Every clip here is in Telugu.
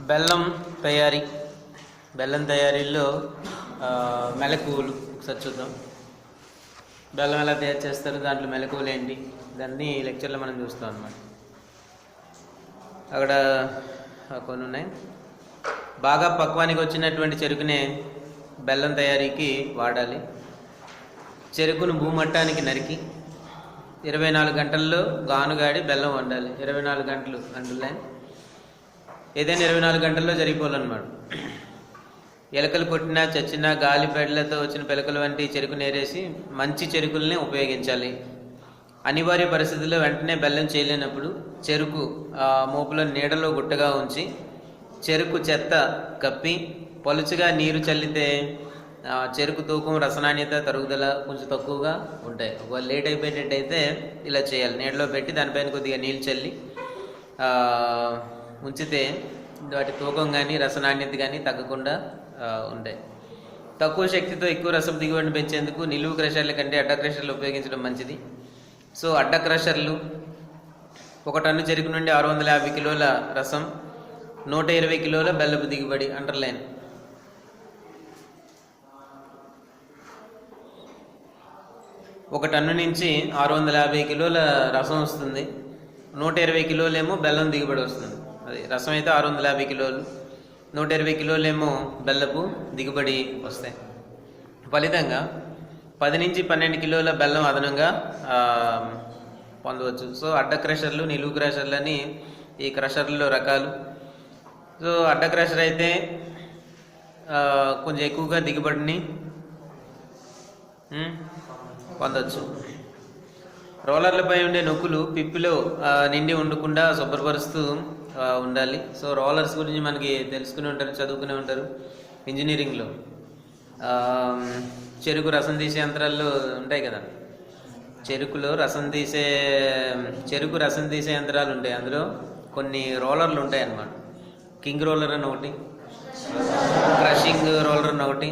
బెల్లం తయారీ బెల్లం తయారీలో మెలకువలు. ఒకసారి చూద్దాం. బెల్లం ఎలా తయారు చేస్తారు దాంట్లో మెలకువలు ఏంటి? దాన్ని లెక్చర్లో మనం చూస్తాం అన్నమాట. అక్కడ కొన్ని ఉన్నాయి. బాగా పక్వానికి వచ్చినటువంటి చెరుకునే బెల్లం తయారీకి వాడాలి. చెరుకును భూమట్టానికి నరికి ఇరవై నాలుగు గంటల్లో గానుగాడి బెల్లం వండాలి. ఇరవై నాలుగు గంటలు అంటున్నాయి. ఏదైనా ఇరవై నాలుగు గంటల్లో జరిగిపోవాలన్నమాట ఎలకలు కొట్టినా చచ్చినా గాలి పెడలతో వచ్చిన పిలకలు వంటి చెరుకు నేరేసి మంచి చెరుకుల్ని ఉపయోగించాలి. అనివార్య పరిస్థితుల్లో వెంటనే బెల్లం చేయలేనప్పుడు చెరుకు మోపులో నీడలో గుట్టగా ఉంచి చెరుకు చెత్త కప్పి పలుచుగా నీరు చల్లితే చెరుకు తూకం రసనాణ్యత తరుగుదల కొంచెం తక్కువగా ఉంటాయి. ఒకవేళ లేట్ అయిపోయేటట్టయితే ఇలా చేయాలి. నీడలో పెట్టి దానిపైన కొద్దిగా నీళ్ళు చల్లి ఉంచితే వాటి తూకం కానీ రసనాణ్యత కానీ తగ్గకుండా ఉంటాయి. తక్కువ శక్తితో ఎక్కువ రసం దిగుబడిని పెంచేందుకు నిలువు క్రషర్ల కంటే అడ్డ క్రషర్లు ఉపయోగించడం మంచిది. సో అడ్డ క్రషర్లు ఒక టన్ను చెరుకు నుండి ఆరు వందల యాభై కిలోల రసం నూట ఇరవై కిలోల బెల్లపు దిగుబడి అండర్లైన్. ఒక టన్ను నుంచి ఆరు వందల యాభై కిలోల రసం వస్తుంది. నూట ఇరవై కిలోలేమో బెల్లం దిగుబడి వస్తుంది. అది రసం అయితే ఆరు వందల యాభై కిలోలు నూట ఇరవై కిలోలేమో బెల్లపు దిగుబడి వస్తాయి. ఫలితంగా పది నుంచి పన్నెండు కిలోల బెల్లం అదనంగా పొందవచ్చు. సో అడ్డ క్రషర్లు నిలువు క్రషర్లు అని ఈ క్రషర్లలో రకాలు. సో అడ్డ క్రషర్ అయితే కొంచెం ఎక్కువగా దిగుబడిని పొందవచ్చు రోలర్లపై ఉండే నొక్కులు పిప్పిలో నిండి ఉండకుండా శుభ్రపరుస్తూ ఉండాలి. సో రోలర్స్ గురించి మనకి తెలుసుకునే ఉంటారు చదువుకునే ఉంటారు ఇంజనీరింగ్లో. చెరుకు రసం తీసే యంత్రాలు ఉంటాయి కదా. చెరుకులో రసం తీసే చెరుకు రసం తీసే యంత్రాలు ఉంటాయి. అందులో కొన్ని రోలర్లు ఉంటాయి అన్నమాట కింగ్ రోలర్ అని ఒకటి క్రషింగ్ రోలర్ అని ఒకటి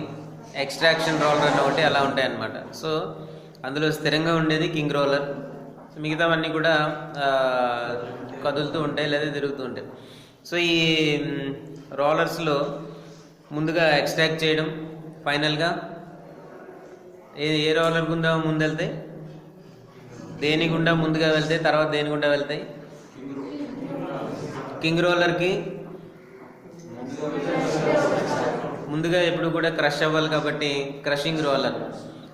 ఎక్స్ట్రాక్షన్ రోలర్ అని ఒకటి అలా ఉంటాయి అన్నమాట సో అందులో స్థిరంగా ఉండేది కింగ్ రోలర్. మిగతావన్నీ కూడా కదులుతూ ఉంటాయి లేదా తిరుగుతూ ఉంటాయి. సో ఈ రోలర్స్లో ముందుగా ఎక్స్ట్రాక్ట్ చేయడం ఫైనల్గా ఏ ఏ రోలర్ గుండా ముందు వెళ్తాయి దేని గుండా ముందుగా వెళ్తాయి? తర్వాత దేని గుండా వెళ్తాయి? కింగ్ రోలర్కి ముందుగా ఎప్పుడు కూడా క్రష్ అవ్వాలి కాబట్టి క్రషింగ్ రోలర్.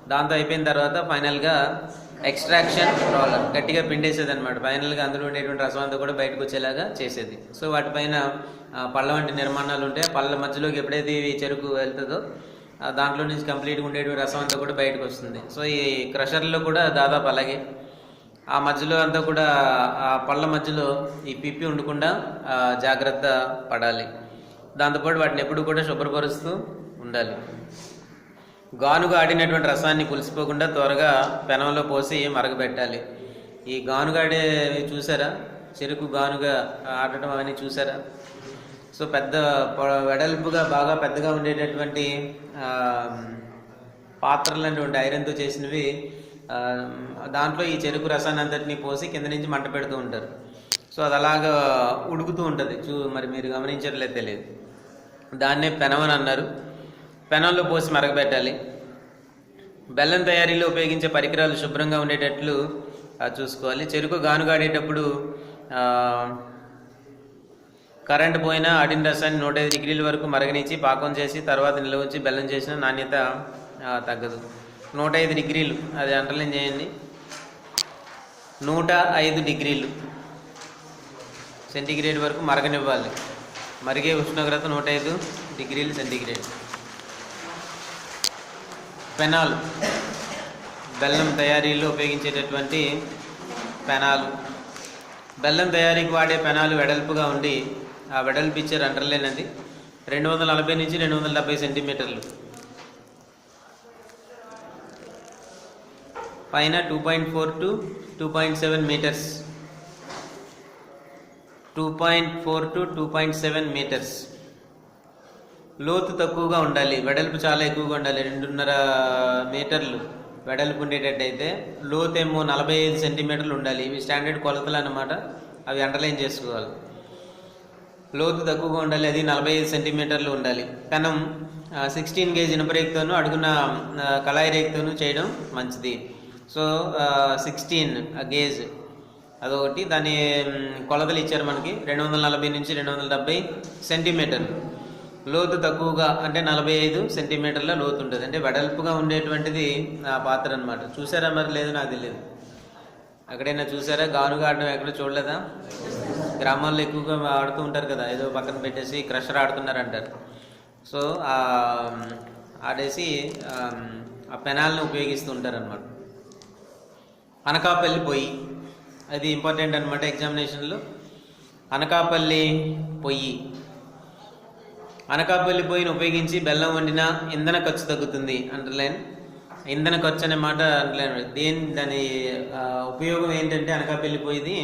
దాంతో అయిపోయిన తర్వాత ఫైనల్గా ఎక్స్ట్రాక్షన్ రోలర్ గట్టిగా పిండేసేది అనమాట ఫైనల్గా అందులో ఉండేటువంటి రసం అంతా కూడా బయటకు వచ్చేలాగా చేసేది. సో వాటిపైన పళ్ళ వంటి నిర్మాణాలు ఉంటాయి. పళ్ళ మధ్యలోకి ఎప్పుడైతే ఇవి చెరుకు వెళ్తుందో ఆ, దాంట్లో నుంచి కంప్లీట్గా ఉండేటువంటి రసం అంతా కూడా బయటకు వస్తుంది. సో ఈ క్రషర్లో కూడా దాదాపు అలాగే. ఆ మధ్యలో అంతా కూడా ఆ పళ్ళ మధ్యలో ఈ పిప్పి ఉండకుండా జాగ్రత్త పడాలి. దాంతోపాటు వాటిని ఎప్పుడు కూడా శుభ్రపరుస్తూ ఉండాలి. గానుగా ఆడినటువంటి రసాన్ని పులిసిపోకుండా త్వరగా పెనంలో పోసి మరగబెట్టాలి. ఈ గానుగాడే చూసారా? చెరుకు గానుగా ఆడటం అవన్నీ చూసారా? సో పెద్ద వెడల్పుగా బాగా పెద్దగా ఉండేటటువంటి పాత్రలు అటువంటి ఐరన్తో చేసినవి దాంట్లో ఈ చెరుకు రసాన్ని అంతటిని పోసి కింద నుంచి మంట పెడుతూ ఉంటారు. సో అది అలాగా ఉడుకుతూ ఉంటుంది. చూ మరి మీరు గమనించట్లేదు తెలియదు దాన్నే పెనమని అన్నారు. పెనంలో పోసి మరగబెట్టాలి. బెల్లం తయారీలో ఉపయోగించే పరికరాలు శుభ్రంగా ఉండేటట్లు చూసుకోవాలి. చెరుకు గానుగాడేటప్పుడు కరెంట్ పోయినా ఆడిన రసాన్ని నూట ఐదు డిగ్రీల వరకు మరగనిచ్చి పాకం చేసి తర్వాత నిల్వ ఉంచి బెల్లం చేసిన నాణ్యత తగ్గదు. నూట ఐదు డిగ్రీలు అది అంటర్లైన్ చేయండి. నూట ఐదు డిగ్రీలు సెంటిగ్రేడ్ వరకు మరగనివ్వాలి. మరిగే ఉష్ణోగ్రత నూట ఐదు డిగ్రీలు సెంటిగ్రేడ్. పెనాల్. బెల్లం తయారీలో ఉపయోగించేటటువంటి పెనాలు. బెల్లం తయారీకి వాడే పెనాలు వెడల్పుగా ఉండి ఆ వెడల్పు ఇచ్చే అంటర్లేనది రెండు వందల నలభై నుంచి రెండు వందల డెబ్బై సెంటీమీటర్లు. పైన two point four to two point seven metres. Two point four to two point seven metres. లోతు తక్కువగా ఉండాలి. వెడల్పు చాలా ఎక్కువగా ఉండాలి. రెండున్నర మీటర్లు వెడల్పు ఉండేటట్టయితే లోతు ఏమో నలభై ఐదు సెంటీమీటర్లు ఉండాలి. ఇవి స్టాండర్డ్ కొలతలు అన్నమాట. అవి అండర్లైన్ చేసుకోవాలి. లోతు తక్కువగా ఉండాలి. అది నలభై ఐదు సెంటీమీటర్లు ఉండాలి. కనం సిక్స్టీన్ గేజ్ ఇనుపరేక్తోనూ అడుగున కళాయి రేక్తోనూ చేయడం మంచిది. సో సిక్స్టీన్ గేజ్ అదొకటి. దాని కొలతలు ఇచ్చారు మనకి. రెండు వందల నలభై నుంచి రెండు వందల డెబ్బై సెంటీమీటర్లు. లోతు తక్కువగా అంటే నలభై ఐదు సెంటీమీటర్ల లోతు ఉంటుంది. అంటే వెడల్పుగా ఉండేటువంటిది ఆ పాత్ర అనమాట చూసారా మరి? లేదు నాకు తెలియదు అక్కడైనా చూసారా? గానుగా ఆడడం ఎక్కడ చూడలేదా? గ్రామాల్లో ఎక్కువగా ఆడుతూ ఉంటారు కదా ఏదో పక్కన పెట్టేసి క్రషర్ ఆడుతున్నారు అంటారు సో ఆడేసి ఆ, పెనాల్ని ఉపయోగిస్తూ ఉంటారనమాట అనకాపల్లి పొయ్యి. అది ఇంపార్టెంట్ అనమాట ఎగ్జామినేషన్లో అనకాపల్లి పొయ్యి. అనకాపల్లి పొయ్యిని ఉపయోగించి బెల్లం వండిన ఇంధన ఖర్చు తగ్గుతుంది అండర్లైన్? ఇంధన ఖర్చు అనే మాట అండర్లైన్. దేని దాని ఉపయోగం ఏంటంటే అనకాపల్లి పొయ్యిది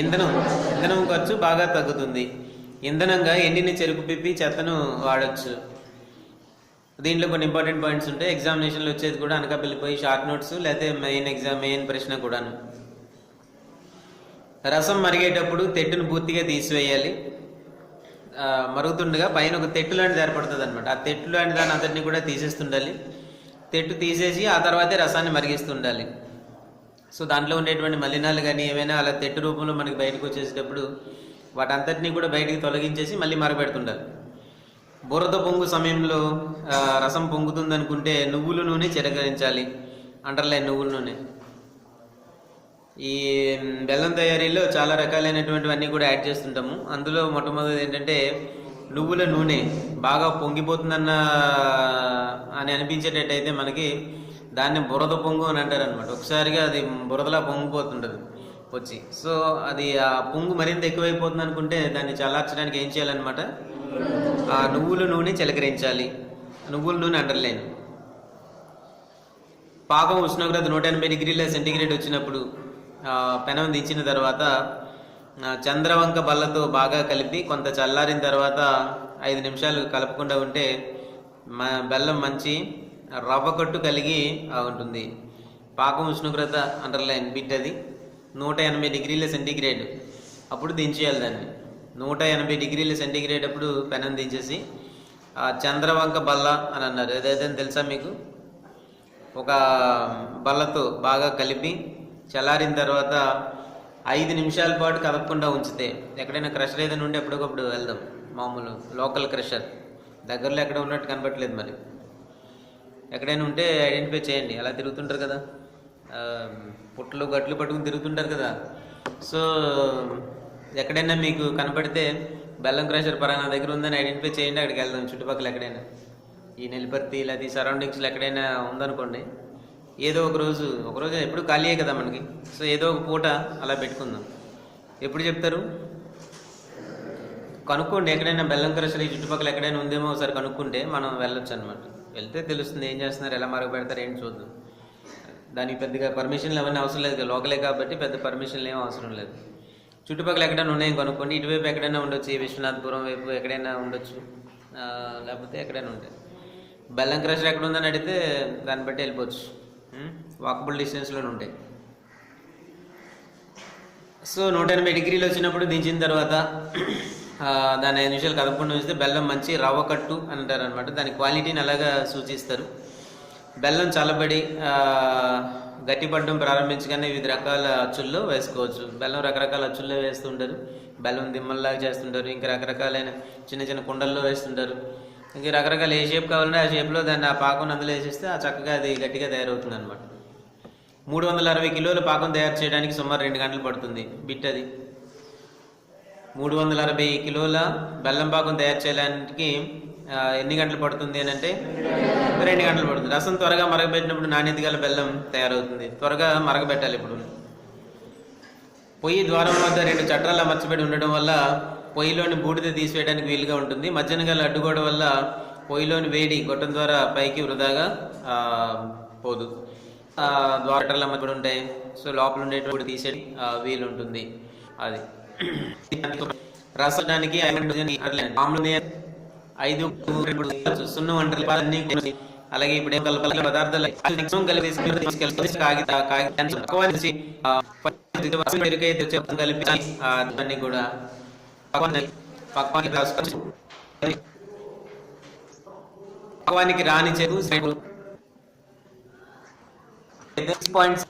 ఇంధనం. ఇంధనం ఖర్చు బాగా తగ్గుతుంది. ఇంధనంగా ఎండిన చెరుకు పిప్పి చెత్తను వాడచ్చు. దీంట్లో కొన్ని ఇంపార్టెంట్ పాయింట్స్ ఉంటాయి. ఎగ్జామినేషన్లో వచ్చేది కూడా అనకాపల్లి పోయి షార్ట్ నోట్స్ లేకపోతే మెయిన్ ఎగ్జామ్ మెయిన్ ప్రశ్న కూడాను. రసం మరిగేటప్పుడు తెట్టును పూర్తిగా తీసివేయాలి. మరుగుతుండగా పైన ఒక తెట్టు లాంటిది ఏర్పడుతుంది అనమాట ఆ తెట్టు లాంటి దాని అంతటిని కూడా తీసేస్తుండాలి. తెట్టు తీసేసి ఆ తర్వాతే రసాన్ని మరిగిస్తుండాలి. సో దాంట్లో ఉండేటువంటి మలినాలు కానీ ఏమైనా అలా తెట్టు రూపంలో మనకి బయటకు వచ్చేసేటప్పుడు వాటంతటినీ కూడా బయటికి తొలగించేసి మళ్ళీ మరగబెడుతుండాలి. బురద పొంగు సమయంలో రసం పొంగుతుంది అనుకుంటే నువ్వుల నూనె చిరకరించాలి. అండర్లైన్ నువ్వుల నూనె. ఈ బెల్లం తయారీలో చాలా రకాలైనటువంటివన్నీ కూడా యాడ్ చేస్తుంటాము. అందులో మొట్టమొదటి ఏంటంటే నువ్వుల నూనె బాగా పొంగిపోతుందన్న అని అనిపించేటట్టయితే మనకి దాన్ని బురద పొంగు అని అంటారు అనమాట ఒకసారిగా అది బురదలా పొంగిపోతుంటుంది వచ్చి. సో అది ఆ పొంగు మరింత ఎక్కువైపోతుంది అనుకుంటే దాన్ని చల్లార్చడానికి ఏం చేయాలన్నమాట? ఆ నువ్వుల నూనె చిలకరించాలి. నువ్వుల నూనె అండర్లైన్. పాకం ఉష్ణోగ్రత నూట ఎనభై డిగ్రీల సెంటీగ్రేడ్ వచ్చినప్పుడు పెనం దించిన తర్వాత చంద్రవంక బల్లతో బాగా కలిపి కొంత చల్లారిన తర్వాత ఐదు నిమిషాలు కలపకుండా ఉంటే బెల్లం మంచి రవ్వ కట్టు కలిగి ఉంటుంది. పాకం ఉష్ణోగ్రత అండర్లైన్ బిట్ అది. నూట ఎనభై డిగ్రీల సెంటీగ్రేడ్. అప్పుడు దించేయాలి దాన్ని. నూట ఎనభై డిగ్రీల సెంటీగ్రేడ్ అప్పుడు పెనం దించేసి ఆ, చంద్రవంక బల్ల అని అన్నారు. ఏదైతే తెలుసా మీకు? ఒక బల్లతో బాగా కలిపి చల్లారిన తర్వాత ఐదు నిమిషాల పాటు కదపకుండా ఉంచితే ఎక్కడైనా క్రషర్ ఏదైనా ఉంటే ఎప్పటికప్పుడు వెళ్దాం. మామూలు లోకల్ క్రషర్. దగ్గరలో ఎక్కడ ఉన్నట్టు కనపట్లేదు మరి. ఎక్కడైనా ఉంటే ఐడెంటిఫై చేయండి. అలా తిరుగుతుంటారు కదా. పుట్లు పుట్టలు గట్లు పట్టుకుని తిరుగుతుంటారు కదా. సో ఎక్కడైనా మీకు కనపడితే బెల్లం క్రషర్ పరానా దగ్గర ఉందని ఐడెంటిఫై చేయండి. అక్కడికి వెళ్దాం. చుట్టుపక్కల ఎక్కడైనా. ఈ నెల్లిపర్తి లేదా ఈ సరౌండింగ్స్లో ఎక్కడైనా ఉందనుకోండి ఏదో ఒక రోజు ఒకరోజు ఎప్పుడు ఖాళీయే కదా మనకి. సో ఏదో ఒక పూట అలా పెట్టుకుందాం. ఎప్పుడు చెప్తారు? కనుక్కోండి ఎక్కడైనా బెల్లం క్రషర్ ఈ చుట్టుపక్కల ఎక్కడైనా ఉందేమో ఒకసారి కనుక్కుంటే మనం వెళ్ళొచ్చు అనమాట వెళ్తే తెలుస్తుంది ఏం చేస్తున్నారు ఎలా మరుగు పెడతారు ఏంటి చూద్దాం. దానికి పెద్దగా పర్మిషన్లు అవన్నీ అవసరం లేదు లోకలే కాబట్టి పెద్ద పర్మిషన్లు ఏం అవసరం లేదు. చుట్టుపక్కల ఎక్కడైనా ఉన్నాయని కనుక్కోండి. ఇటువైపు ఎక్కడైనా ఉండొచ్చు ఈ విశ్వనాథపురం వైపు ఎక్కడైనా ఉండొచ్చు. లేకపోతే ఎక్కడైనా ఉంటాయి బెల్లం క్రషర్ ఎక్కడ ఉందని అడిగితే దాన్ని బట్టి వెళ్ళిపోవచ్చు. వాకబుల్ డిస్టెన్స్లోనే ఉంటాయి. సో నూట ఎనభై డిగ్రీలు వచ్చినప్పుడు దించిన తర్వాత దాని దాన్ని ఐదు నిమిషాలు కదపకుండా ఉంచితే బెల్లం మంచి రవ్వ కట్టు అంటారు అనమాట దాని క్వాలిటీని అలాగా సూచిస్తారు. బెల్లం చల్లబడి గట్టిపడడం ప్రారంభించగానే వివిధ రకాల అచ్చుల్లో వేసుకోవచ్చు. బెల్లం రకరకాల అచ్చుల్లో వేస్తుంటారు బెల్లం దిమ్మల్లాగా చేస్తుంటారు. ఇంకా రకరకాలైన చిన్న చిన్న కుండల్లో వేస్తుంటారు. ఇంకా రకరకాల ఏ షేప్ కావాలంటే ఆ షేప్లో దాన్ని ఆ పాకం అందులో వేసేస్తే ఆ చక్కగా అది గట్టిగా తయారవుతుంది అనమాట మూడు వందల అరవై కిలోల పాకం తయారు చేయడానికి సుమారు రెండు గంటలు పడుతుంది బిట్ అది. మూడు వందల అరవై కిలోల బెల్లం పాకం తయారు చేయడానికి ఎన్ని గంటలు పడుతుంది అని అంటే రెండు గంటలు పడుతుంది. రసం త్వరగా మరగబెట్టినప్పుడు నాణ్యత గల బెల్లం తయారవుతుంది. త్వరగా మరగబెట్టాలి ఇప్పుడు. పొయ్యి ద్వారం వద్ద రెండు చట్రాలు అమర్చబడి ఉండడం వల్ల పొయ్యిలోని బూడిద తీసివేయడానికి వీలుగా ఉంటుంది మధ్యన గల అడ్డుగోడ వల్ల పొయ్యిలోని వేడి గొట్టం ద్వారా పైకి వృధాగా ఆ, పోదు ఆ, ద్వారాలు అమర్చబడి ఉంటాయి సో లోపల ఉండేటువంటి తీసేది వీలు ఉంటుంది అది రసానికి ఐదు సున్న సున్నం వంటలు అన్ని అలాగే ఇప్పుడు కలపాలి పదార్థాలు కలిపి కాగిత కాగితాన్ని కలిపి దాన్ని కూడా పక్వానికి పక్వానికి రాని చేదు పాయింట్స్